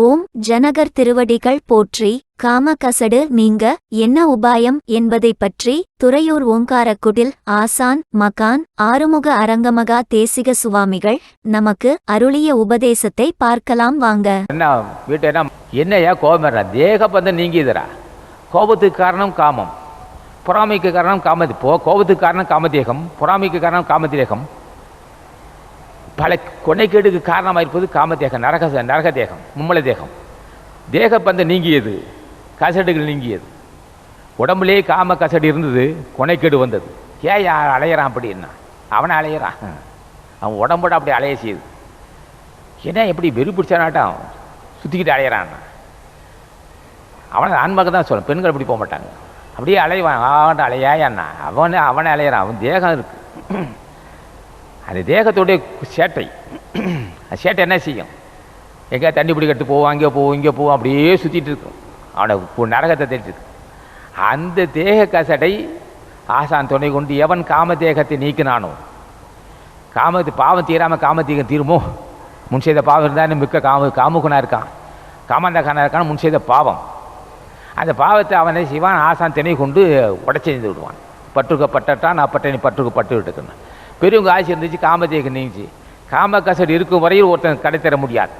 ஓம் ஜனகர் திருவடிகள் போற்றி காமகசடு நீங்க என்ன உபாயம் என்பதை பற்றி துறையூர் ஓங்காரக்குடில் ஆசான் மகான் ஆறுமுக அரங்கமகா தேசிக சுவாமிகள் நமக்கு அருளிய உபதேசத்தை பார்க்கலாம் வாங்க. என்ன வீட்டு என்ன என்னையா கோபம் தேக பந்தம் நீங்கிதுரா கோபத்துக்கு காரணம் காமம். பொறாமைக்கு காரணம் காமதி போ கோபத்துக்கு காரணம் காமதேகம். பொறாமைக்கு காரணம் காமதேகம். பல கொனைக்கேடுக்கு காரணமாக இருப்பது காமதேகம் நரக நரக தேகம் மும்மல தேகம். தேக பந்தம் நீங்கியது கசடுகள் நீங்கியது. உடம்புலேயே காம கசடு இருந்தது கொனைக்கேடு வந்தது. ஏன் யா அலையிறான் அப்படின்னா அவனை அலையிறான். அவன் உடம்போட அப்படி அலைய செய்யுது. என்ன எப்படி வெறி பிடிச்சானாட்டம் சுற்றிக்கிட்டு அலையிறான். அவனை ஆண்மக தான் சொல்ல பெண்கள் அப்படி போக மாட்டாங்க. அப்படியே அலைவான். ஆண்ட அலையாயண்ணா அவனே அவனே அலையிறான். அவன் தேகம் இருக்கு. அந்த தேகத்துடைய சேட்டை. அந்த சேட்டை என்ன செய்யும்? எங்கேயா தண்ணி பிடிக்கட்டு போவோம் அங்கே போவோம் இங்கே போவோம் அப்படியே சுற்றிட்டு இருக்கும். அவனை நரகத்தை தேடிட்டு அந்த தேக கசடை ஆசான் துணை கொண்டு எவன் காம தேகத்தை நீக்கினானோ காமத்து பாவம் தீராமல் காமத்தீகம் தீருமோ? முன் செய்த பாவம் இருந்தாலும் மிக்க காம காமுகனாக இருக்கான். காமந்தகனாக இருக்கான் முன் செய்த பாவம். அந்த பாவத்தை அவனை சிவான் ஆசான் திணை கொண்டு உடச்சி விடுவான். பற்றுக்க பட்டட்டான் நான் பட்டணி பற்றுக்கு பட்டு விட்டுக்கணும். பெரியவங்க ஆசை இருந்துச்சு காமதேகம் நீங்கிச்சு. காம கசடு இருக்கும் வரையில் ஒருத்தன் கடை தர முடியாது.